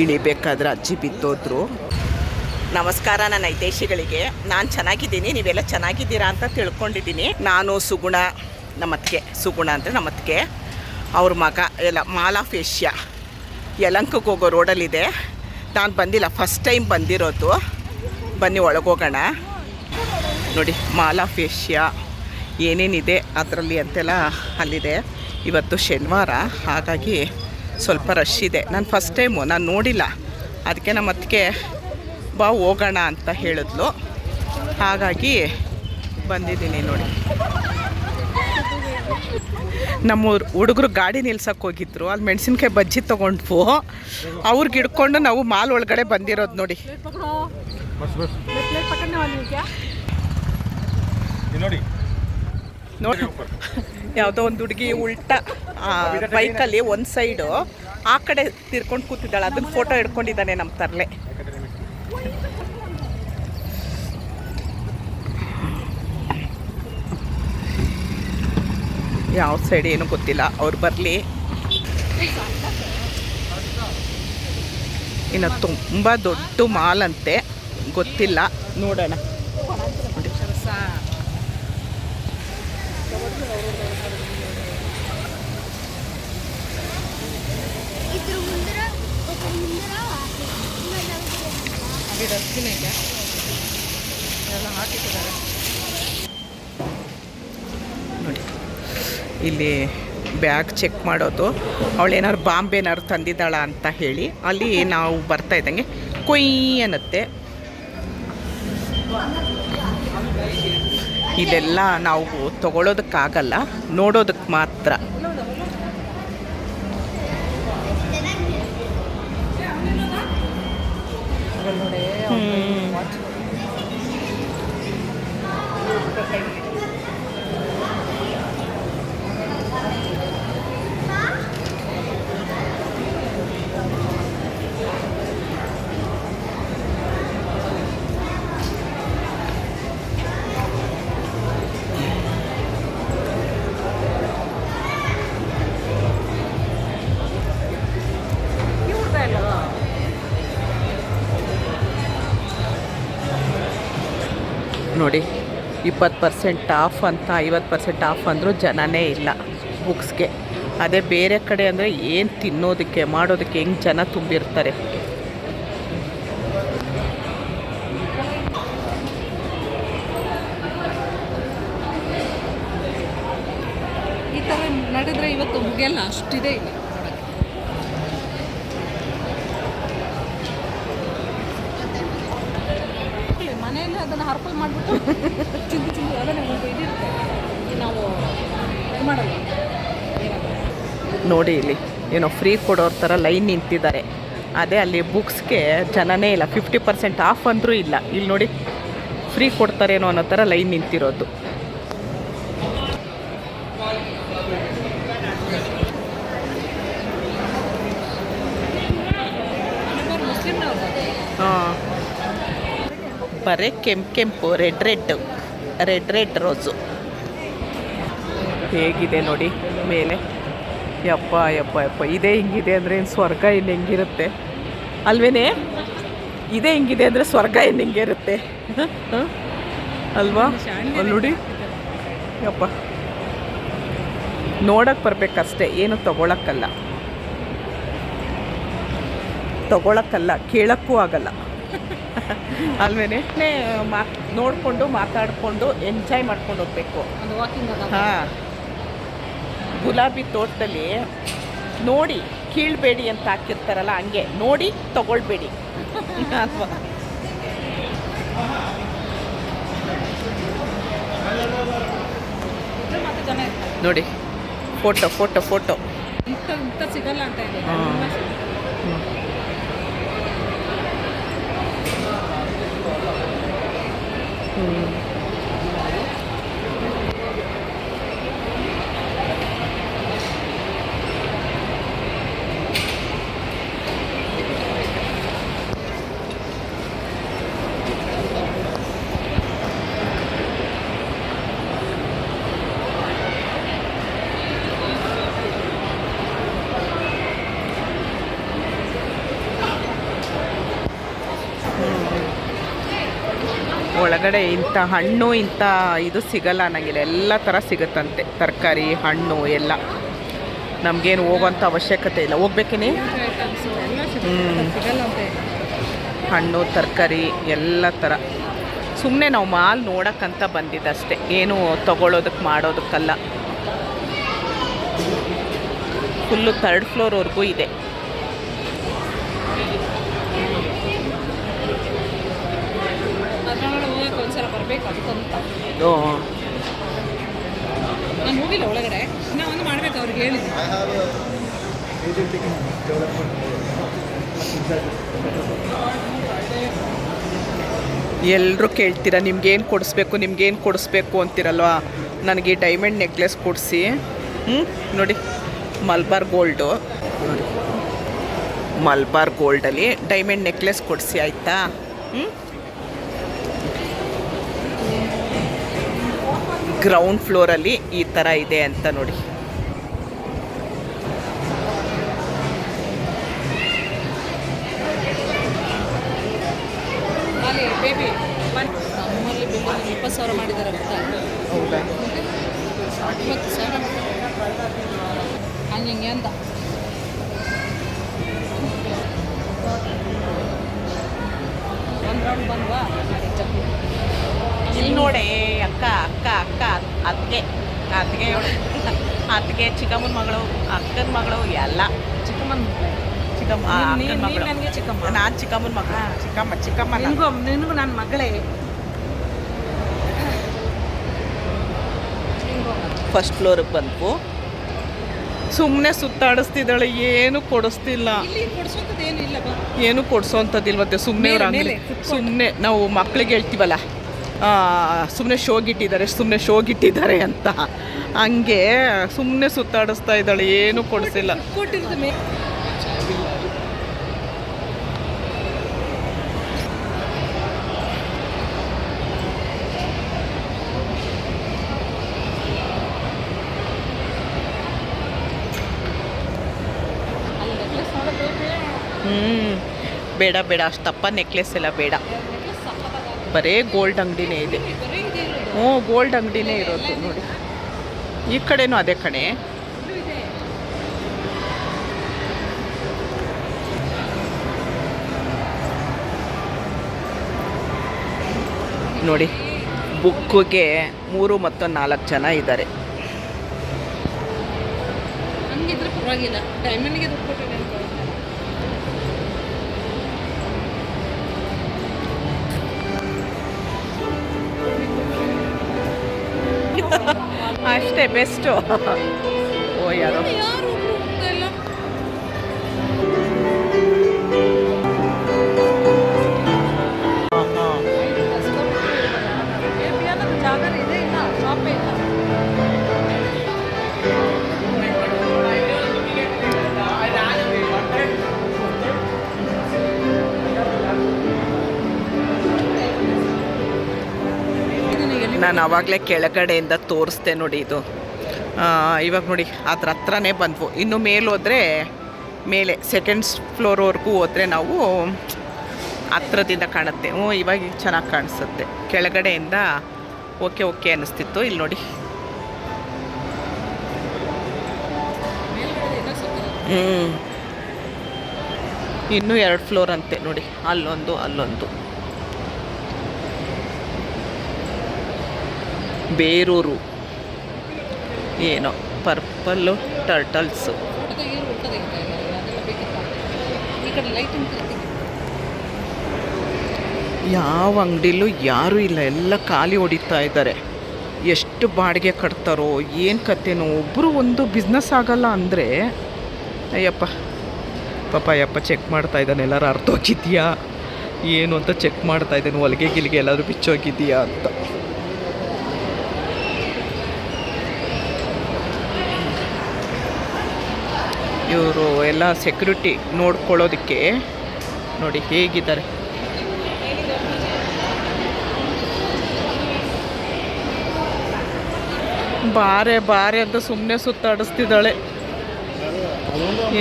ಇಳಿಬೇಕಾದ್ರೆ ಅಜ್ಜಿ ಬಿತ್ತೋದ್ರು ನಮಸ್ಕಾರ ನನ್ನ ಐತೇಶಿಗಳಿಗೆ ನಾನು ಚೆನ್ನಾಗಿದ್ದೀನಿ, ನೀವೆಲ್ಲ ಚೆನ್ನಾಗಿದ್ದೀರಾ ಅಂತ ತಿಳ್ಕೊಂಡಿದ್ದೀನಿ. ನಾನು ಸುಗುಣ ನಮ್ಮತ್ತಿಗೆ, ಸುಗುಣ ಅಂದರೆ ನಮ್ಮತ್ತಿಗೆ. ಅವ್ರ ಮಗ, ಎಲ್ಲ ಮಾಲಾಫೇಶ್ಯ ಯಲಂಕಕ್ಕೆ ಹೋಗೋ ರೋಡಲ್ಲಿದೆ. ನಾನು ಬಂದಿಲ್ಲ ಫಸ್ಟ್ ಟೈಮ್ ಬಂದಿರೋದು. ಬನ್ನಿ, ಒಳಗೋಗೋಣ. ನೋಡಿ ಮಾಲಾಫೇಶ್ಯ ಏನೇನಿದೆ ಅದರಲ್ಲಿ ಅಂತೆಲ್ಲ ಅಲ್ಲಿದೆ. ಇವತ್ತು ಶನಿವಾರ, ಹಾಗಾಗಿ ಸ್ವಲ್ಪ ರಶ್ ಇದೆ. ನಾನು ಫಸ್ಟ್ ಟೈಮು ನಾನು ನೋಡಿಲ್ಲ. ಅದಕ್ಕೆ ನಮ್ಮ ಅತ್ತಿಗೆ ಬಾ ಹೋಗೋಣ ಅಂತ ಹೇಳಿದ್ಲು. ಹಾಗಾಗಿ ಬಂದಿದ್ದೀನಿ ನೋಡಿ. ನಮ್ಮ ಹುಡುಗರು ಗಾಡಿ ನಿಲ್ಸಕ್ಕೆ ಹೋಗಿದ್ರು. ಅಲ್ಲಿ ಮೆಣಸಿನ್ಕಾಯಿ ಬಜ್ಜಿ ತೊಗೊಂಡ್ವು. ಅವ್ರಿಗೆ ಹಿಡ್ಕೊಂಡು ನಾವು ಮಾಲ್ ಒಳಗಡೆ ಬಂದಿರೋದು ನೋಡಿ. बस ನೋಡಿ. ಯಾವುದೋ ಒಂದು ಹುಡುಗಿ ಉಲ್ಟ ಬೈಕಲ್ಲಿ ಒಂದು ಸೈಡು ಆ ಕಡೆ ತಿರ್ಕೊಂಡು ಕೂತಿದ್ದಾಳೆ. ಅದನ್ನ ಫೋಟೋ ಹಿಡ್ಕೊಂಡಿದ್ದಾನೆ ನಮ್ಮ ತರಲೆ. ಯಾವ ಸೈಡ್ ಏನು ಗೊತ್ತಿಲ್ಲ. ಅವ್ರು ಬರಲಿ. ಇನ್ನು ತುಂಬ ದೊಡ್ಡ ಮಾಲ್ ಅಂತೆ. ಗೊತ್ತಿಲ್ಲ. ನೋಡೋಣ ಇದ್ರ ಮುಂದರ ಒಬ್ಬರ ಮುಂದರ ನೋಡಿ, ಇಲ್ಲಿ ಬ್ಯಾಗ್ ಚೆಕ್ ಮಾಡೋದು. ಅವಳು ಏನಾದ್ರು ಬಾಂಬ್ ಏನಾದ್ರು ತಂದಿದ್ದಾಳ ಅಂತ ಹೇಳಿ. ಅಲ್ಲಿ ನಾವು ಬರ್ತಾ ಇದ್ದಂಗೆ ಕೊಯ್ ಅನ್ನತ್ತೆ. ಇದೆಲ್ಲ ನಾವು ತಗೊಳ್ಳೋದಕ್ಕಾಗಲ್ಲ ನೋಡೋದಕ್ಕೆ ಮಾತ್ರ. ನೋಡಿ, ಇಪ್ಪತ್ತು ಪರ್ಸೆಂಟ್ ಆಫ್ ಅಂತ, ಐವತ್ತು ಪರ್ಸೆಂಟ್ ಆಫ್ ಅಂದರೂ ಜನನೇ ಇಲ್ಲ ಬುಕ್ಸ್ಗೆ ಅದೇ ಬೇರೆ ಕಡೆ ಅಂದರೆ ಏನು ತಿನ್ನೋದಕ್ಕೆ, ಮಾಡೋದಕ್ಕೆ ಹೆಂಗೆ ಜನ ತುಂಬಿರ್ತಾರೆ? ಈ ಥರ ನಡೆದ್ರೆ ಇವತ್ತು ಮುಗಿಯಲ್ಲ, ಅಷ್ಟಿದೆ ಇಲ್ಲಿ ನೋಡಕ್ಕೆ. ಮನೆಯಲ್ಲಿ ಹರ್ಪಲ್ ಮಾಡಿಬಿಟ್ಟು ಚಿಂತಿ ಚಿಂತಿ ಅದನ್ನೇ ನಮಗೆ ಇದಿರುತ್ತೆ ನಾವು ಇದು ಮಾಡಲ್ಲ. ನೋಡಿ ಇಲ್ಲಿ ಏನೋ ಫ್ರೀ ಕೊಡೋರ ಥರ ಲೈನ್ ನಿಂತಿದ್ದಾರೆ. ಅದೇ ಅಲ್ಲಿ ಬುಕ್ಸ್ಗೆ ಜನನೇ ಇಲ್ಲ ಫಿಫ್ಟಿ ಪರ್ಸೆಂಟ್ ಆಫ್ ಅಂದರೂ ಇಲ್ಲ. ಇಲ್ಲಿ ನೋಡಿ ಫ್ರೀ ಕೊಡ್ತಾರೇನೋ ಅನ್ನೋ ಥರ ಲೈನ್ ನಿಂತಿರೋದು. ಹಾಂ. ಬರೀ ಕೆಂಪು ಕೆಂಪು, red red red red rose. ಹೇಗಿದೆ ನೋಡಿ ಮೇಲೆ. ಯಪ್ಪ ಯಪ್ಪ ಯಪ್ಪ, ಇದೇ ಹಿಂಗಿದೆ ಅಂದರೆ ಇನ್ನು ಸ್ವರ್ಗ ಇನ್ನು ಹೆಂಗಿರುತ್ತೆ? ಅಲ್ವೇನೆ? ಇದೇ ಹಿಂಗಿದೆ ಅಂದರೆ ಸ್ವರ್ಗ ಇನ್ನು ಹೆಂಗಿರುತ್ತೆ? ಅಲ್ವಾ? ನೋಡಿ. ಯಪ್ಪ. ನೋಡಕ್ಕೆ ಬರಬೇಕಷ್ಟೇ, ಏನು ತಗೊಳಕ್ಕಲ್ಲ. ತಗೊಳಕ್ಕಲ್ಲ, ಕೇಳಕ್ಕೂ ಆಗಲ್ಲ. ಅಲ್ವೇನೆ? ಮಾ ನೋಡಿಕೊಂಡು ಮಾತಾಡಿಕೊಂಡು ಎಂಜಾಯ್ ಮಾಡ್ಕೊಂಡು ಹೋಗ್ಬೇಕು. ಒಂದು ವಾಕಿಂಗ್ ಅದ ಹಾಂ. ಗುಲಾಬಿ ತೋಟದಲ್ಲಿ ನೋಡಿ ಕೀಳಬೇಡಿ ಅಂತ ಹಾಕಿರ್ತಾರಲ್ಲ ಹಂಗೆ. ನೋಡಿ ತಗೊಳ್ಬೇಡಿ. ಅಲ್ವಾ? ಮತ್ತೆ ಜನ ನೋಡಿ ಫೋಟೋ ಫೋಟೋ ಫೋಟೋ. ಸಿಗಲ್ಲ ಅಂತ Mm. ಒಳಗಡೆ ಇಂಥ ಹಣ್ಣು, ಇಂಥ ಇದು ಸಿಗಲ್ಲ ನನಗಿಲ್ಲ ಎಲ್ಲ ಥರ ಸಿಗುತ್ತಂತೆ. ತರಕಾರಿ, ಹಣ್ಣು, ಎಲ್ಲ. ನಮಗೇನು ಹೋಗೋಂಥ ಅವಶ್ಯಕತೆ ಇಲ್ಲ. ಹೋಗ್ಬೇಕೇನೆ ಹಣ್ಣು, ತರಕಾರಿ, ಎಲ್ಲ ಥರ. ಸುಮ್ಮನೆ ನಾವು ಮಾಲ್ ನೋಡೋಕ್ಕಂತ ಬಂದಿದ್ದಷ್ಟೇ. ಏನು ತಗೊಳ್ಳೋದಕ್ಕೆ ಮಾಡೋದಕ್ಕಲ್ಲ. ಫುಲ್ಲು ತರ್ಡ್ ಫ್ಲೋರ್ವರೆಗೂ ಇದೆ. ಬರಬೇಕು ಅದಕ್ಕಂತ ನಾನು ಹೋಗಿಲ್ಲ ಒಳಗಡೆ. ಇನ್ನೂ ಒಂದು ಮಾಡ್ಬೇಕು ಅವ್ರಿಗೆ ಎಲ್ಲರೂ ಕೇಳ್ತೀರಾ ನಿಮ್ಗೇನು ಕೊಡಿಸ್ಬೇಕು ನಿಮ್ಗೇನು ಕೊಡಿಸ್ಬೇಕು ಅಂತೀರಲ್ವಾ? ನನಗೆ ಡೈಮಂಡ್ ನೆಕ್ಲೆಸ್ ಕೊಡಿಸಿ. ಹ್ಞೂ ನೋಡಿ. ಮಲ್ಬಾರ್ ಗೋಲ್ಡು ನೋಡಿ. ಮಲ್ಬಾರ್ ಗೋಲ್ಡಲ್ಲಿ ಡೈಮಂಡ್ ನೆಕ್ಲೆಸ್ ಕೊಡಿಸಿ ಆಯಿತಾ? ಹ್ಞೂ ಗ್ರೌಂಡ್ ಫ್ಲೋರಲ್ಲಿ ಈ ಥರ ಇದೆ ಅಂತ ನೋಡಿ. ಇಪ್ಪತ್ತು ಸಾವಿರ ಮಾಡಿದ್ದಾರೆ ಗೊತ್ತಾ ಹೌದಾ? ಇಪ್ಪತ್ತು ಸಾವಿರ. ಹಂಗೆ ಹಿಂಗೆ ಅಂತ. ಒಂದು ರೌಂಡ್ ಬಂದ್ವಾ? ಇಲ್ಲಿ ನೋಡೆ ಅಕ್ಕ ಅಕ್ಕ ಅಕ್ಕ ಅತ್ತಿಗೆ ಅತ್ತಿಗೆ ಅತ್ತಿಗೆ ಚಿಕ್ಕಮ್ಮನ ಮಗಳು ಅಕ್ಕನ ಮಗಳು ಎಲ್ಲ. ಚಿಕ್ಕಮ್ಮನ ಚಿಕ್ಕಮ್ಮ ಅಕ್ಕನ್ ಮಗಳು. ನನ್ಗೆ ಚಿಕ್ಕಮ್ಮ. ನಾನು ಚಿಕ್ಕಮ್ಮನ ಮಗಳು. ಚಿಕ್ಕಮ್ಮ ಚಿಕ್ಕಮ್ಮ ನಾನು. ನಿನಗೂ ನಿನಗೂ ನನ್ನ ಮಗಳೇ. ಫಸ್ಟ್ ಫ್ಲೋರಿಗೆ ಬಂತು ಸುಮ್ಮನೆ ಸುತ್ತಾಡಿಸ್ತಿದ್ದಾಳೆ ಏನು ಕೊಡಿಸ್ತಿಲ್ಲ. ಏನು ಕೊಡಿಸೋ ಕೊಡಿಸೋವಂಥದ್ದಿಲ್ವತ್ತೆ ಸುಮ್ಮನೆ. ಸುಮ್ಮನೆ ನಾವು ಮಕ್ಳಿಗೆ ಹೇಳ್ತೀವಲ್ಲ. ಸುಮ್ಮನೆ ಶೋಗಿಟ್ಟಿದ್ದಾರೆ ಸುಮ್ಮನೆ ಶೋಗಿಟ್ಟಿದ್ದಾರೆ ಅಂತ. ಹಂಗೆ ಸುಮ್ಮನೆ ಸುತ್ತಾಡಿಸ್ತಾ ಇದ್ದಾಳೆ, ಏನು ಕೊಡಿಸಿಲ್ಲ. ಬೇಡ ಬೇಡ ಅಷ್ಟಪ್ಪ ನೆಕ್ಲೆಸ್ ಎಲ್ಲ ಬೇಡ. ಬರೇ ಗೋಲ್ಡ್ ಅಂಗಡಿನೇ ಇದೆ. ಹ್ಞೂ, ಗೋಲ್ಡ್ ಅಂಗಡಿನೇ ಇರೋದು ನೋಡಿ. ಈ ಕಡೆನೂ ಅದೇ ಕಣೆ. ನೋಡಿ ಬುಕ್ಕಿಗೆ ಮೂರು ಮತ್ತು ನಾಲ್ಕು ಜನ ಇದ್ದಾರೆ. ಅಷ್ಟೇ ಬೆಸ್ಟು ಓ ಯಾರೋ ಯಾರು ಒಬ್ರು ಹೋಗ್ತಾ ಇಲ್ಲ ಬೇಬಿ ಅನ್ನೋದು ಜಾಗನೇ ಇದೆ ಇಲ್ಲ ಶಾಪೇ ಇಲ್ಲ ನಾನು ಆವಾಗಲೇ ಕೆಳಗಡೆಯಿಂದ ತೋರಿಸ್ದೆ ನೋಡಿ ಇದು. ಇವಾಗ ನೋಡಿ, ಅದ್ರ ಹತ್ರನೇ ಬಂದ್ವು. ಇನ್ನು ಮೇಲೋದ್ರೆ ಮೇಲೆ ಸೆಕೆಂಡ್ ಫ್ಲೋರ್ವರೆಗೂ ಹೋದರೆ ನಾವು ಹತ್ರದಿಂದ ಕಾಣುತ್ತೆ. ಹ್ಞೂ, ಇವಾಗ ಚೆನ್ನಾಗಿ ಕಾಣಿಸುತ್ತೆ. ಕೆಳಗಡೆಯಿಂದ ಓಕೆ ಓಕೆ ಅನ್ನಿಸ್ತಿತ್ತು. ಇಲ್ಲಿ ನೋಡಿ. ಹ್ಞೂ ಇನ್ನೂ ಎರಡು ಫ್ಲೋರ್ ಅಂತೆ ನೋಡಿ. ಅಲ್ಲೊಂದು ಅಲ್ಲೊಂದು. ಬೇರೂರು. ಏನೋ ಪರ್ಪಲ್ಲು ಟರ್ಟಲ್ಸು. ಯಾವ ಅಂಗಡಿಲೂ ಯಾರೂ ಇಲ್ಲ, ಎಲ್ಲ ಖಾಲಿ ಹೊಡಿತಾ ಇದ್ದಾರೆ. ಎಷ್ಟು ಬಾಡಿಗೆ ಕಟ್ತಾರೋ, ಏನು ಕತೆನೋ ಒಬ್ಬರು ಒಂದು ಬಿಸ್ನೆಸ್ ಆಗಲ್ಲ ಅಂದರೆ, ಅಯ್ಯಪ್ಪ, ಪಾಪ ಅಯ್ಯಪ್ಪ ಚೆಕ್ ಮಾಡ್ತಾ ಇದ್ದಾನೆ, ಎಲ್ಲರೂ ಅರ್ಥೋಗಿದ್ಯಾ ಏನು ಅಂತ ಚೆಕ್ ಮಾಡ್ತಾ ಇದ್ದಾನೆ, ಹೊಲಿಗೆ ಗಿಲಿಗೆ ಎಲ್ಲಾದರೂ ಬಿಚ್ಚೋಗಿದೆಯಾ ಅಂತ. ಇವರು ಎಲ್ಲ ಸೆಕ್ಯೂರಿಟಿ ನೋಡ್ಕೊಳ್ಳೋದಕ್ಕೆ ನೋಡಿ ಹೇಗಿದ್ದಾರೆ. ಬಾರೆ ಬಾರೆ ಅಂತ ಸುಮ್ಮನೆ ಸುತ್ತಾಡಿಸ್ತಿದ್ದಾಳೆ.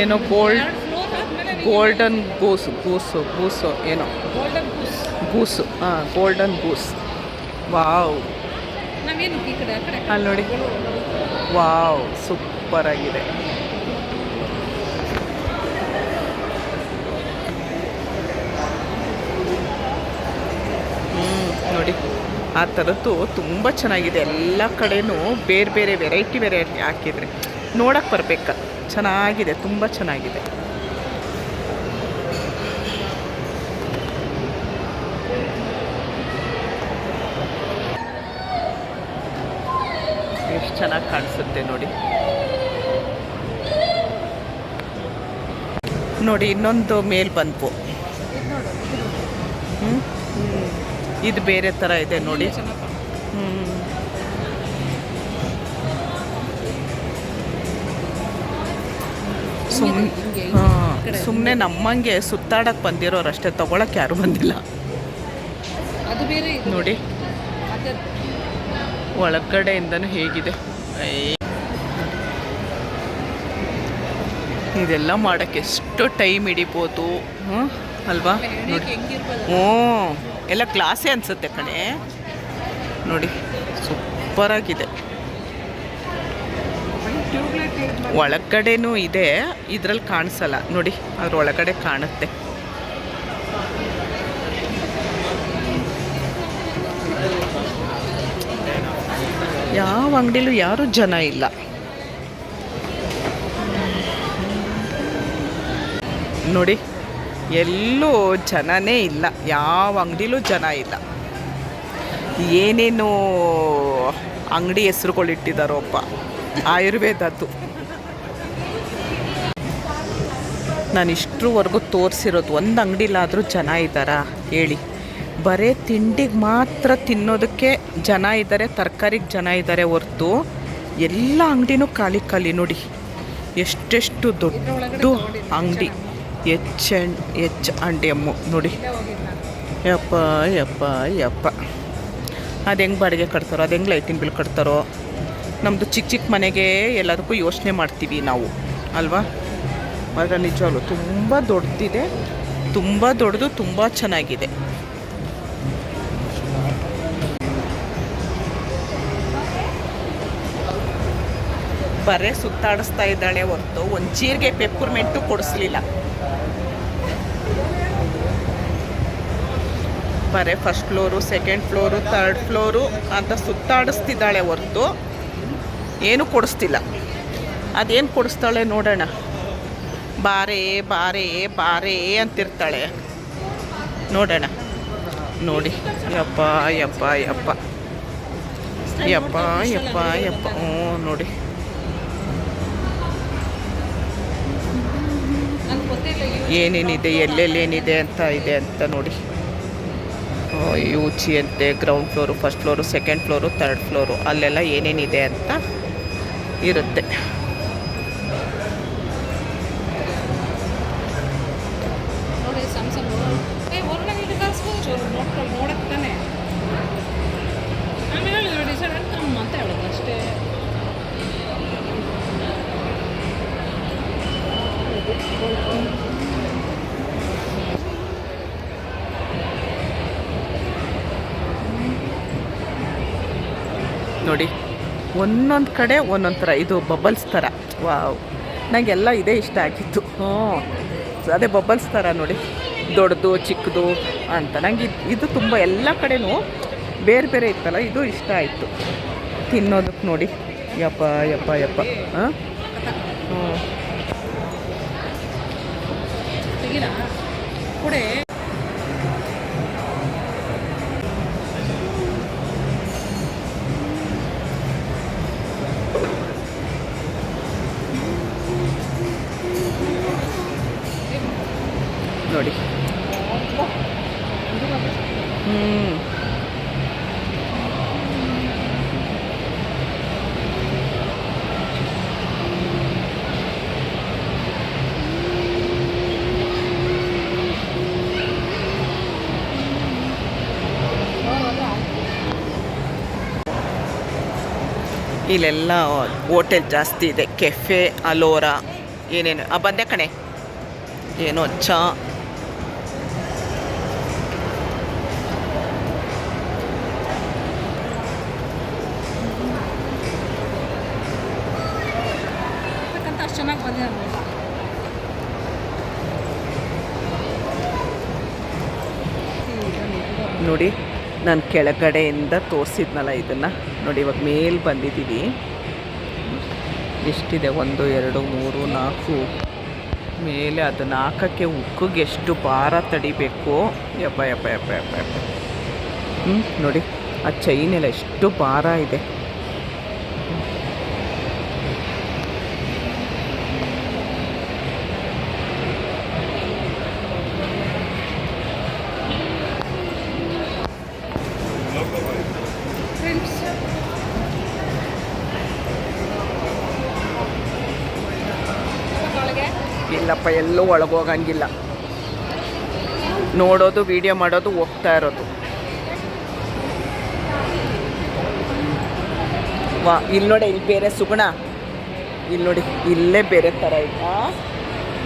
ಏನೋ ಗೋಲ್ಡ್ ಗೋಲ್ಡನ್ ಗೂಸು ಗೂಸು ಗೂಸು ಏನೋ. ಗೂಸು. ಹಾಂ ಗೋಲ್ಡನ್ ಗೂಸ್. ವಾವ್. ಅಲ್ಲಿ ನೋಡಿ. ವಾವ್ ಸೂಪರ್ ಆಗಿದೆ ಹ್ಮ್, ನೋಡಿ ಆ ಥರದ್ದು ತುಂಬ ಚೆನ್ನಾಗಿದೆ. ಎಲ್ಲ ಕಡೆಯೂ ಬೇರೆ ಬೇರೆ ವೆರೈಟಿ ವೆರೈಟಿ ಹಾಕಿದರೆ ನೋಡಕ್ಕೆ ಬರಬೇಕು. ಚೆನ್ನಾಗಿದೆ, ತುಂಬ ಚೆನ್ನಾಗಿದೆ. ಎಷ್ಟು ಚೆನ್ನಾಗಿ ಕಾಣಿಸುತ್ತೆ ನೋಡಿ. ನೋಡಿ, ಇನ್ನೊಂದು ಮೇಲ್ ಬಂತು ಇದು ಬೇರೆ ಥರ ಇದೆ ನೋಡಿ. ಸುಮ್ಮನೆ ನಮ್ಮಂಗೆ ಸುತ್ತಾಡಕ್ಕೆ ಬಂದಿರೋರು ಅಷ್ಟೇ ತಗೊಳಕ್ಕೆ ಯಾರು ಬಂದಿಲ್ಲ. ಅದು ಬೇರೆ ಇದು. ನೋಡಿ. ಒಳಗಡೆಯಿಂದನೂ ಹೇಗಿದೆ. ಇದೆಲ್ಲ ಮಾಡೋಕ್ಕೆ ಎಷ್ಟು ಟೈಮ್ ಹಿಡಿಬೋದು ಹ್ಞೂ ಅಲ್ವಾ? ನೋಡಿ. ಹ್ಞೂ. ಎಲ್ಲ ಕ್ಲಾಸೇ ಅನಿಸುತ್ತೆ ಕಣೆ. ನೋಡಿ ಸೂಪರಾಗಿದೆ. ಆಗಿದೆ ಒಳಗಡೆನೂ ಇದೆ ಇದ್ರಲ್ಲಿ ಕಾಣಿಸಲ್ಲ. ನೋಡಿ ಅದ್ರ ಒಳಗಡೆ ಕಾಣುತ್ತೆ. ಯಾವ ಅಂಗಡಿಲೂ ಯಾರೂ ಜನ ಇಲ್ಲ. ನೋಡಿ ಎಲ್ಲೂ ಜನನೇ ಇಲ್ಲ. ಯಾವ ಅಂಗಡಿಲೂ ಜನ ಇಲ್ಲ. ಏನೇನು ಅಂಗಡಿ ಹೆಸರುಗಳಿಟ್ಟಿದ್ದಾರೋಪ್ಪ ಆಯುರ್ವೇದದ್ದು. ನಾನು ಇಷ್ಟರವರೆಗೂ ತೋರಿಸಿರೋದು, ಒಂದು ಅಂಗಡಿಲಾದರೂ ಜನ ಇದ್ದಾರಾ? ಹೇಳಿ. ಬರೀ ತಿಂಡಿಗೆ ಮಾತ್ರ ತಿನ್ನೋದಕ್ಕೆ ಜನ ಇದ್ದಾರೆ ತರಕಾರಿಗೆ ಜನ ಇದ್ದಾರೆ ಹೊರತು ಎಲ್ಲ ಅಂಗಡಿನೂ ಖಾಲಿ ಖಾಲಿ ನೋಡಿ. ಎಷ್ಟೆಷ್ಟು ದೊಡ್ಡ ಅಂಗಡಿ. H and H and M ನೋಡಿ. ಯಪ್ಪ ಯಪ್ಪ ಯಪ್ಪ. ಅದು ಹೆಂಗೆ ಬಾಡಿಗೆ ಕಟ್ತಾರೋ, ಅದು ಹೆಂಗೆ ಲೈಟಿನ ಬಿಲ್ ಕಟ್ತಾರೋ. ನಮ್ಮದು ಚಿಕ್ಕ ಚಿಕ್ಕ ಮನೆಗೆ ಎಲ್ಲದಕ್ಕೂ ಯೋಚನೆ ಮಾಡ್ತೀವಿ ನಾವು, ಅಲ್ವಾ? ಆದರೆ ನಿಜವಾಗ್ಲು ತುಂಬ ದೊಡ್ಡದಿದೆ ತುಂಬ ದೊಡ್ಡದು, ತುಂಬ ಚೆನ್ನಾಗಿದೆ. ಬರೇ ಸುತ್ತಾಡಿಸ್ತಾ ಇದ್ದಾಳೆ ಹೊರತು. ಒಂದು ಚೀರಿಗೆ ಪೆಪ್ಪರ್ಮೆಂಟು ಕೊಡಿಸ್ಲಿಲ್ಲ. ಬರೇ first floor second floor third floor ಅಂತ ಸುತ್ತಾಡಿಸ್ತಿದ್ದಾಳೆ ಹೊರತು. ಏನು ಕೊಡಿಸ್ತಿಲ್ಲ. ಅದೇನು ಕೊಡಿಸ್ತಾಳೆ ನೋಡೋಣ. ಬಾರೆ ಬಾರೆ ಬಾರೆ ಅಂತಿರ್ತಾಳೆ. ನೋಡೋಣ. ನೋಡಿ. ಯಪ್ಪ ಯಪ್ಪ ಯಪ್ಪ. ಯಪ್ಪ ಯಪ್ಪ ಯಪ್ಪ. ಹ್ಞೂ, ನೋಡಿ. ಏನೇನಿದೆ, ಎಲ್ಲೆಲ್ಲೇನಿದೆ ಅಂತ ಇದೆ ಅಂತ ನೋಡಿ. ಯು ಚಿ ಅಂತೆ ground floor first floor second floor third floor ಅಲ್ಲೆಲ್ಲ ಏನೇನಿದೆ ಅಂತ ಇರುತ್ತೆ. Thank ಸ್ಯಾಮ್ಸಂಗ್ ಏ ಹೊರಗಡೆ ನೀನು ಕಳಿಸ್ಬೋದು ನೋಡ್ಕೊಂಡು ನೋಡಕ್ಕೆ ತಾನೆ ಆಮೇಲೆ ಹೇಳಿದ್ರು ಡಿಸೈಡ್ ನಮ್ಮ ಅಂತ ಹೇಳೋದು ಅಷ್ಟೇ ನೋಡಿ. ಒಂದೊಂದು ಕಡೆ ಒಂದೊಂದು ಥರ ಇದು ಬಬಲ್ಸ್ ಥರ ವಾವ್ ನನಗೆಲ್ಲ ಇದೇ ಇಷ್ಟ ಆಗಿತ್ತು ಹ್ಞೂ. ಅದೇ ಬಬಲ್ಸ್ ಥರ ನೋಡಿ. ದೊಡ್ಡದು, ಚಿಕ್ಕದು ಅಂತ. ನನಗೆ ಇದು ತುಂಬ ಎಲ್ಲ ಕಡೆನೂ ಬೇರೆ ಬೇರೆ ಇತ್ತಲ್ಲ, ಇದು ಇಷ್ಟ ಆಯಿತು. ತಿನ್ನೋದಕ್ಕೆ ನೋಡಿ. ಯಪ್ಪ ಯಪ್ಪ ಯಪ್ಪ. ಹಾಂ? ಹ್ಞೂ. ಇಲ್ಲೆಲ್ಲ ಹೋಟೆಲ್ ಜಾಸ್ತಿ ಇದೆ. ಕೆಫೆ ಅಲೋರಾ ಏನೇನು? ಆ ಬಂದೆ ಕಣೆ. ಏನೋ ಚಾ ನೋಡಿ ನಾನು ಕೆಳಗಡೆಯಿಂದ ತೋರಿಸಿದ್ನಲ್ಲ ಇದನ್ನು. ನೋಡಿ, ಇವಾಗ ಮೇಲೆ ಬಂದಿದ್ದೀವಿ ಎಷ್ಟಿದೆ? ಒಂದು, ಎರಡು, ಮೂರು, ನಾಲ್ಕು. ಮೇಲೆ ಅದನ್ನು ಹಾಕೋಕ್ಕೆ ಉಕ್ಕಿಗೆ ಎಷ್ಟು ಭಾರ ತಡಿಬೇಕು? ಯಪ್ಪ ಯಪ್ಪ ಯಪ್ಪ ಯಪ್ಪ ಯಪ್ಪ. ಹ್ಞೂ ನೋಡಿ, ಆ ಚೈನೆಲ್ಲ ಎಷ್ಟು ಭಾರ ಇದೆ. ಇಲ್ಲಪ್ಪ, ಎಲ್ಲೂ ಒಳಗೋಗಂಗಿಲ್ಲ. ನೋಡೋದು ವಿಡಿಯೋ ಮಾಡೋದು, ಹೋಗ್ತಾ ಇರೋದು. ವಾ ಇಲ್ಲಿ ನೋಡಿ ಇಲ್ಲಿ ಬೇರೆ ಸುಗುಣ. ಇಲ್ಲಿ ನೋಡಿ, ಇಲ್ಲೇ ಬೇರೆ ಥರ ಇದೆ?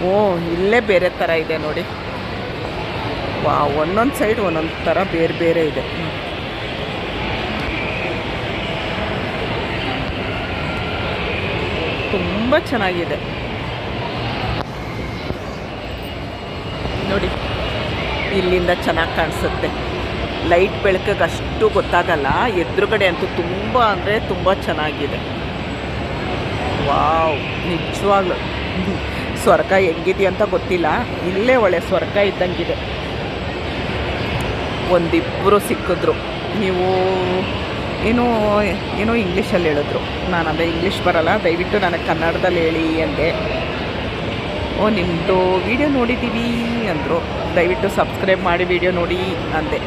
ಓ, ಇಲ್ಲೇ ಬೇರೆ ಥರ ಇದೆ ನೋಡಿ. ವಾ, ಒಂದೊಂದು ಸೈಡ್ ಒಂದೊಂದು ಥರ ಬೇರೆ ಬೇರೆ ಇದೆ. ತುಂಬ ಚೆನ್ನಾಗಿದೆ ನೋಡಿ ಇಲ್ಲಿಂದ ಚೆನ್ನಾಗಿ ಕಾಣಿಸುತ್ತೆ. ಲೈಟ್ ಬೆಳಕಿಗೆ ಅಷ್ಟು ಗೊತ್ತಾಗಲ್ಲ. ಎದುರುಗಡೆ ಅಂತೂ ತುಂಬ ಅಂದರೆ ತುಂಬ ಚೆನ್ನಾಗಿದೆ. ವಾವ್, ನಿಜವಾಗ್ಲು. ಸ್ವರ್ಗ ಹೆಂಗಿದೆ ಅಂತ ಗೊತ್ತಿಲ್ಲ. ಇಲ್ಲೇ ಒಳ್ಳೆ ಸ್ವರ್ಗ ಇದ್ದಂಗಿದೆ. ಒಂದಿಬ್ಬರು ಸಿಕ್ಕಿದ್ರು. ನೀವು ಏನೋ ಏನೋ ಇಂಗ್ಲೀಷಲ್ಲಿ ಹೇಳಿದ್ರು. ನಾನು ಅದೇ ಇಂಗ್ಲೀಷ್ ಬರಲ್ಲ. ದಯವಿಟ್ಟು ನನಗೆ ಕನ್ನಡದಲ್ಲಿ ಹೇಳಿ ಅಂದೆ. ಓ ನಿಮ್ಮದು ವಿಡಿಯೋ ನೋಡಿದ್ದೀವಿ ಅಂದರು. ದಯವಿಟ್ಟು ಸಬ್ಸ್ಕ್ರೈಬ್ ಮಾಡಿ ವಿಡಿಯೋ ನೋಡಿ ಅಂದೆ.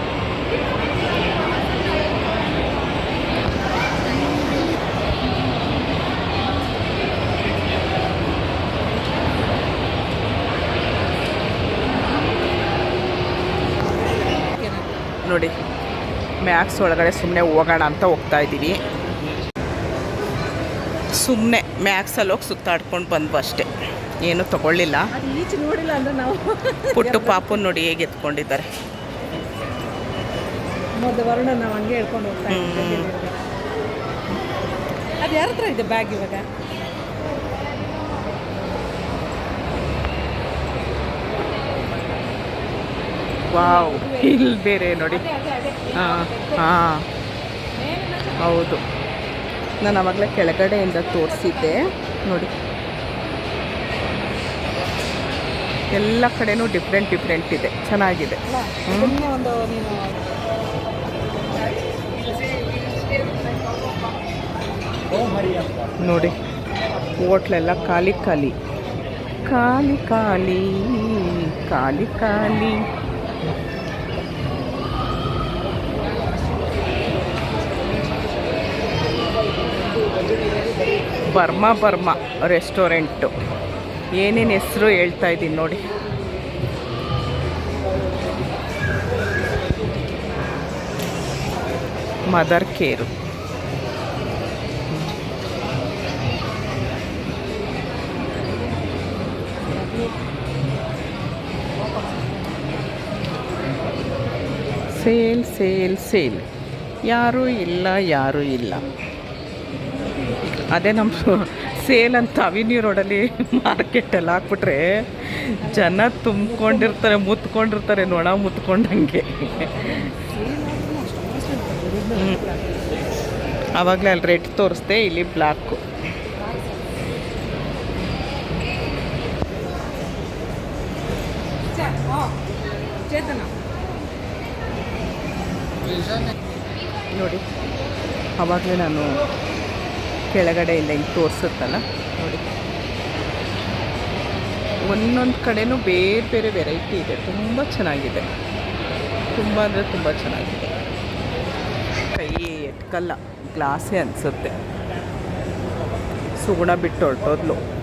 ನೋಡಿ ಮ್ಯಾಕ್ಸ್ ಒಳಗಡೆ ಸುಮ್ಮನೆ ಹೋಗೋಣ ಅಂತ ಹೋಗ್ತಾ ಇದ್ದೀವಿ. ಸುಮ್ಮನೆ ಮ್ಯಾಕ್ಸಲ್ಲಿ ಹೋಗಿ ಸುತ್ತಾಡ್ಕೊಂಡು ಬಂದ್ವು ಅಷ್ಟೇ. ಏನು ತಗೊಳ್ಳಿಲ್ಲ. ಪುಟ್ಟು ಪಾಪು ನೋಡಿ ಹೇಗೆ ಎತ್ಕೊಂಡಿದ್ದಾರೆ. ಅದು ಯಾರ ಹತ್ರ ಇದೆ ಬ್ಯಾಗ್ ಇವಾಗ? ವಾವ್ ಇಲ್ಲಿ ಬೇರೆ ನೋಡಿ. ಹಾಂ ಹಾಂ. ಹೌದು. ನಾನು ಆವಾಗಲೇ ಕೆಳಗಡೆಯಿಂದ ತೋರಿಸಿದ್ದೆ. ನೋಡಿ. ಎಲ್ಲ ಕಡೆನೂ ಡಿಫ್ರೆಂಟ್ ಡಿಫ್ರೆಂಟ್ ಇದೆ. ಚೆನ್ನಾಗಿದೆ. ನೋಡಿ ಹೋಟ್ಲೆಲ್ಲ ಖಾಲಿ ಖಾಲಿ. ಖಾಲಿ ಖಾಲಿ ಖಾಲಿ ಖಾಲಿ. ಬರ್ಮಾ ಬರ್ಮಾ ರೆಸ್ಟೋರೆಂಟು ಏನೇನು ಹೆಸರು ಹೇಳ್ತಾ ಇದ್ದೀನಿ ನೋಡಿ. Mother care sale sale sale ಯಾರೂ ಇಲ್ಲ ಯಾರೂ ಇಲ್ಲ. ಅದೇ ನಮ್ಮ ಸೇಲ್ ಅಂತ ಅವಿನ್ಯೂ ರೋಡಲ್ಲಿ ಮಾರ್ಕೆಟಲ್ಲಿ ಹಾಕ್ಬಿಟ್ರೆ ಜನ ತುಂಬ್ಕೊಂಡಿರ್ತಾರೆ, ಮುತ್ಕೊಂಡಿರ್ತಾರೆ. ನೊಣ ಮುತ್ಕೊಂಡಂಗೆ. ಆವಾಗಲೇ ಅಲ್ಲಿ ರೆಡ್ ತೋರಿಸ್ದೆ, ಇಲ್ಲಿ ಬ್ಲ್ಯಾಕು ನೋಡಿ ಆವಾಗಲೇ ನಾನು ಕೆಳಗಡೆಯಿಂದ ಹಿಂಗೆ ತೋರಿಸುತ್ತಲ್ಲ? ನೋಡಿ. ಒಂದೊಂದು ಕಡೆನೂ ಬೇರೆ ಬೇರೆ ವೆರೈಟಿ ಇದೆ. ತುಂಬ ಚೆನ್ನಾಗಿದೆ. ತುಂಬ ಅಂದರೆ ತುಂಬ ಚೆನ್ನಾಗಿದೆ. ಕೈ ಎಟ್ಕಲ್ಲ ಗ್ಲಾಸೇ ಅನಿಸುತ್ತೆ. ಸುಗುಣ ಬಿಟ್ಟು ಹೊರಟೋದ್ಲು.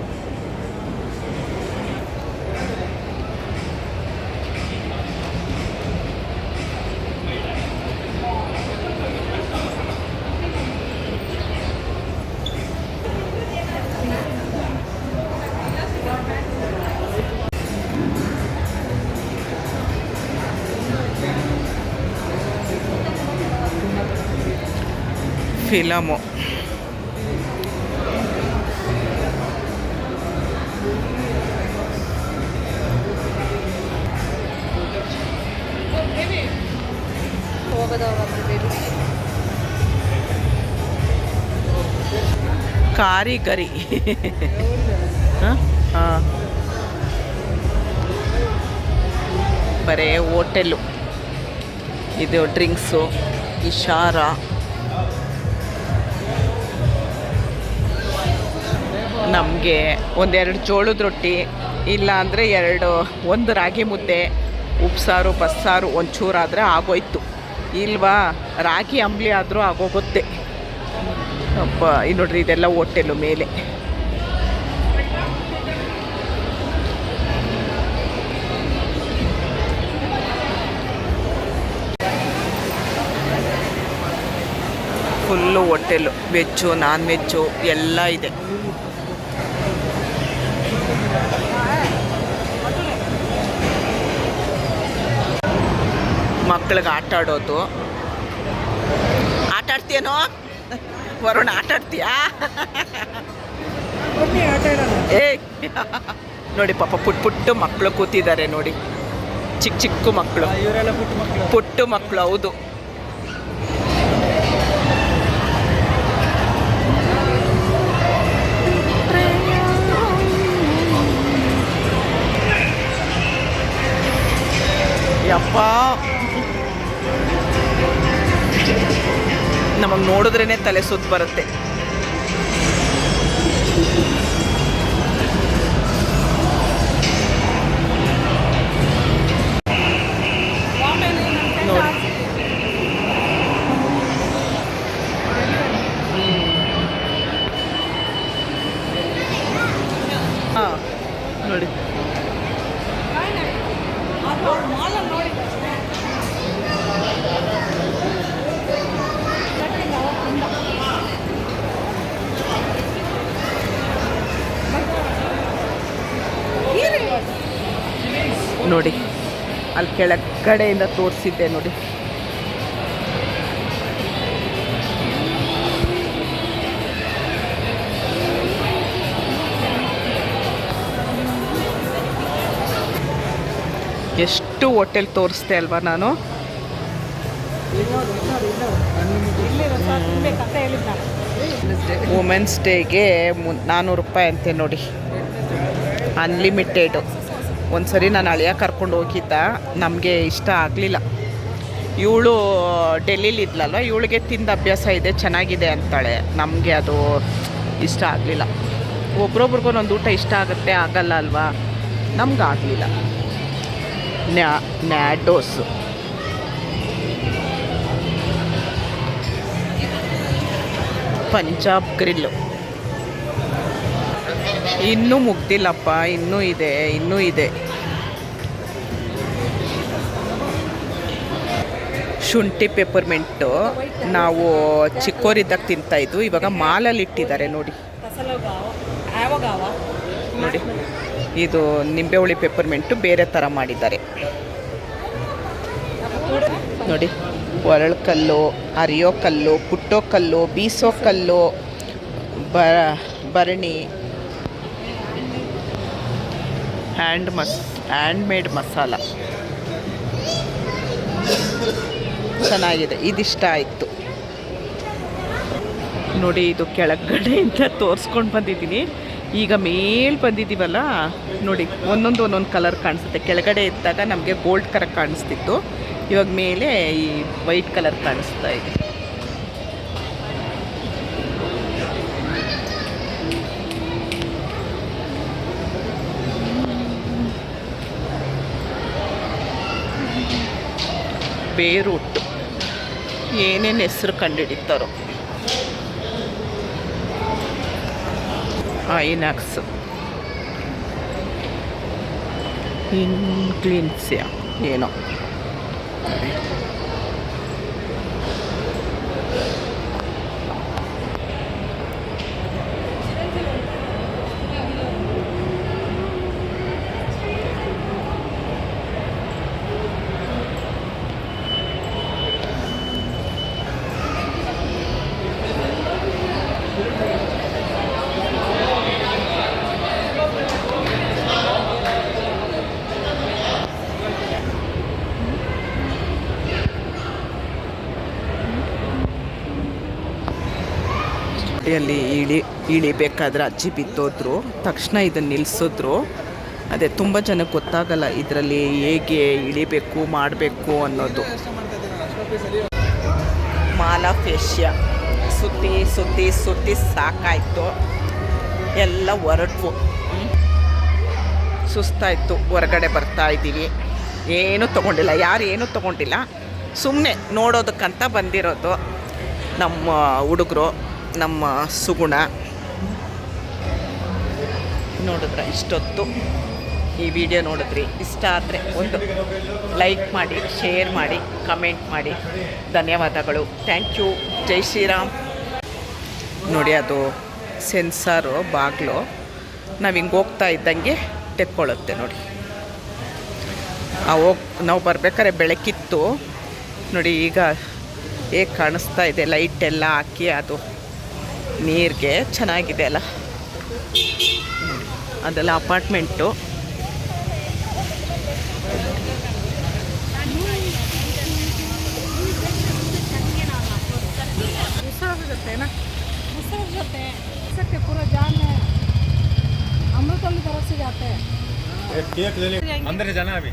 ಫಿಲಮು ಹೋಗೋದವ ಬೇಬಿ ಕಾರಿಗರಿ ಹಾಂ ಹಾಂ ಬರೇ ಹೋಟೆಲ್ಲು ಇದು ಡ್ರಿಂಕ್ಸು ಇಶಾರ. ನಮಗೆ ಒಂದೆರಡು ಜೋಳದ ರೊಟ್ಟಿ, ಇಲ್ಲ ಅಂದರೆ ಎರಡು, ಒಂದು ರಾಗಿ ಮುದ್ದೆ, ಉಪ್ಸಾರು, ಬಸ್ಸಾರು ಒಂಚೂರಾದರೆ ಆಗೋಯ್ತು. ಇಲ್ವಾ? ರಾಗಿ ಅಂಬ್ಲಿ ಆದರೂ ಆಗೋಗುತ್ತೆ. ಅಪ್ಪ ನೋಡ್ರಿ ಇದೆಲ್ಲ ಹೋಟೆಲು ಮೇಲೆ. Full hotel veg non veg ಎಲ್ಲ ಇದೆ. ಮಕ್ಳಿಗೆ ಆಟ ಆಡೋದು. ಆಟ ಆಡ್ತೀಯನೋ? ವರುಣ, ಆಟ ಆಡ್ತೀಯಾ? ಏ. ನೋಡಿ ಪಾಪ ಪುಟ್ ಪುಟ್ಟು ಮಕ್ಕಳು ಕೂತಿದ್ದಾರೆ ನೋಡಿ. ಚಿಕ್ಕ ಚಿಕ್ಕ ಮಕ್ಕಳು ಪುಟ್ಟು ಮಕ್ಕಳು ಹೌದು. ಯಪ್ಪ. ನಮಗೆ ನೋಡಿದ್ರೇ ತಲೆ ಸುತ್ತ ಬರುತ್ತೆ. ಕೆಳಗಡೆಯಿಂದ ತೋರಿಸಿದ್ದೆ ನೋಡಿ. ಎಷ್ಟು ಹೋಟೆಲ್ ತೋರಿಸ್ದೆ ಅಲ್ವಾ ನಾನು? ವುಮೆನ್ಸ್ ಡೇಗೆ ಮುನ್ ನಾನ್ನೂರು ರೂಪಾಯಿ ಅಂತೆ ನೋಡಿ. ಅನ್ಲಿಮಿಟೆಡು ಒಂದು ಸರಿ ನಾನು ಅಳಿಯ ಕರ್ಕೊಂಡು ಹೋಗಿದ್ದ. ನಮಗೆ ಇಷ್ಟ ಆಗಲಿಲ್ಲ. ಇವಳು ಡೆಲ್ಲಿಲಿ ಇದ್ಲಲ್ವ? ಇವಳಿಗೆ ತಿಂದ ಅಭ್ಯಾಸ ಇದೆ, ಚೆನ್ನಾಗಿದೆ ಅಂತಾಳೆ. ನಮಗೆ ಅದು ಇಷ್ಟ ಆಗಲಿಲ್ಲ. ಒಬ್ರೊಬ್ರಿಗೂ ಒಂದು ಊಟ ಇಷ್ಟ ಆಗುತ್ತೆ, ಆಗಲ್ಲ ಅಲ್ವಾ? ನಮ್ಗೆ ಆಗಲಿಲ್ಲ. ನ್ಯಾ ನ್ಯಾಡೋಸು ಪಂಜಾಬ್ ಗ್ರಿಲ್ಲು. ಇನ್ನೂ ಮುಗ್ದಿಲ್ಲಪ್ಪ, ಇನ್ನೂ ಇದೆ ಇನ್ನೂ ಇದೆ. ಶುಂಠಿ ಪೆಪರ್ಮೆಂಟು ನಾವು ಚಿಕ್ಕೋರಿದ್ದಾಗ ತಿಂತಾಯಿದ್ದು ಇವಾಗ ಮಾಲಲ್ಲಿ ಇಟ್ಟಿದ್ದಾರೆ ನೋಡಿ. ನೋಡಿ, ಇದು ನಿಂಬೆ ಹುಳಿ ಪೆಪ್ಪರ್ಮೆಂಟು ಬೇರೆ ಥರ ಮಾಡಿದ್ದಾರೆ. ನೋಡಿ ಒರಳು ಕಲ್ಲು ಅರಿಯೋ ಕಲ್ಲು, ಪುಟ್ಟೋ ಕಲ್ಲು, ಬೀಸೋ ಕಲ್ಲು, ಬ ಭರಣಿ. ಹ್ಯಾಂಡ್ ಮಸ್ ಹ್ಯಾಂಡ್ ಮೇಡ್ ಮಸಾಲ. ಚೆನ್ನಾಗಿದೆ, ಇದಿಷ್ಟ ಆಯಿತು. ನೋಡಿ, ಇದು ಕೆಳಗಡೆಯಿಂದ ತೋರಿಸ್ಕೊಂಡು ಬಂದಿದ್ದೀನಿ. ಈಗ ಮೇಲ್ ಬಂದಿದ್ದೀವಲ್ಲ, ನೋಡಿ, ಒಂದೊಂದು ಒಂದೊಂದು ಕಲರ್ ಕಾಣಿಸುತ್ತೆ. ಕೆಳಗಡೆ ಇದ್ದಾಗ ನಮಗೆ ಗೋಲ್ಡ್ ಕಲರ್ ಕಾಣಿಸ್ತಿತ್ತು. ಇವಾಗ ಮೇಲೆ ಈ ವೈಟ್ ಕಲರ್ ಕಾಣಿಸ್ತಾ ಇದೆ. ಬೇರೂಟು ಏನೇನು ಹೆಸರು ಕಂಡುಹಿಡಿತಾರೋ ಐನಾಕ್ಸ್ ಇನ್ಕ್ಲಿನ್ಸಿಯಾ ಏನೋ ಅಲ್ಲಿ ಇಳಿ ಇಳಿಬೇಕಾದ್ರೆ ಅಜ್ಜಿ ಬಿತ್ತೋದ್ರು ತಕ್ಷಣ ಇದನ್ನು ನಿಲ್ಲಿಸಿದ್ರು ಅದೇ, ತುಂಬ ಜನಕ್ಕೆ ಗೊತ್ತಾಗಲ್ಲ ಇದರಲ್ಲಿ ಹೇಗೆ ಇಳಿಬೇಕು, ಮಾಡಬೇಕು ಅನ್ನೋದು. ಮಾಲಾ ಫೇಷ್ಯ ಸುತ್ತಿ ಸುತ್ತಿ ಸುತ್ತಿ ಸಾಕಾಯಿತು. ಎಲ್ಲ ಹೊರಟ್ವು. ಸುಸ್ತಾಯಿತು. ಹೊರಗಡೆ ಬರ್ತಾ ಇದ್ದೀವಿ. ಏನೂ ತೊಗೊಂಡಿಲ್ಲ. ಯಾರು ಏನೂ ತೊಗೊಂಡಿಲ್ಲ. ಸುಮ್ಮನೆ ನೋಡೋದಕ್ಕಂತ ಬಂದಿರೋದು. ನಮ್ಮ ಹುಡುಗರು. ನಮ್ಮ ಸುಗುಣ. ನೋಡಿದ್ರೆ ಇಷ್ಟೊತ್ತು ಈ ವಿಡಿಯೋ ನೋಡಿದ್ರಿ. ಇಷ್ಟ ಆದರೆ ಒಂದು ಲೈಕ್ ಮಾಡಿ, ಶೇರ್ ಮಾಡಿ, ಕಮೆಂಟ್ ಮಾಡಿ. ಧನ್ಯವಾದಗಳು. Thank you. ಜೈ ಶ್ರೀರಾಮ್. ನೋಡಿ ಅದು ಸೆನ್ಸಾರು, ಬಾಗಿಲು. ನಾವು ಹಿಂಗೆ ಹೋಗ್ತಾ ಇದ್ದಂಗೆ ತೆಕ್ಕೊಳ್ಳುತ್ತೆ ನೋಡಿ. ಆ ಹೋಗ್, ನಾವು ಬರ್ಬೇಕಾದ್ರೆ ಬೆಳಕಿತ್ತು. ನೋಡಿ ಈಗ ಹೇಗೆ ಕಾಣಿಸ್ತಾ ಇದೆ, ಲೈಟ್ ಎಲ್ಲ ಹಾಕಿ ಅದು. ನೀರಿಗೆ ಚೆನ್ನಾಗಿದೆ ಅಲ್ಲ ಹ್ಮ್. ಅದೆಲ್ಲ ಅಪಾರ್ಟ್ಮೆಂಟು विसर्ग जाते हैं ना विसर्ग जाते हैं सकते पूरा जान है अमृतवली तरफ से जाते हैं एक केक ले ले अंदर से जाना है अभी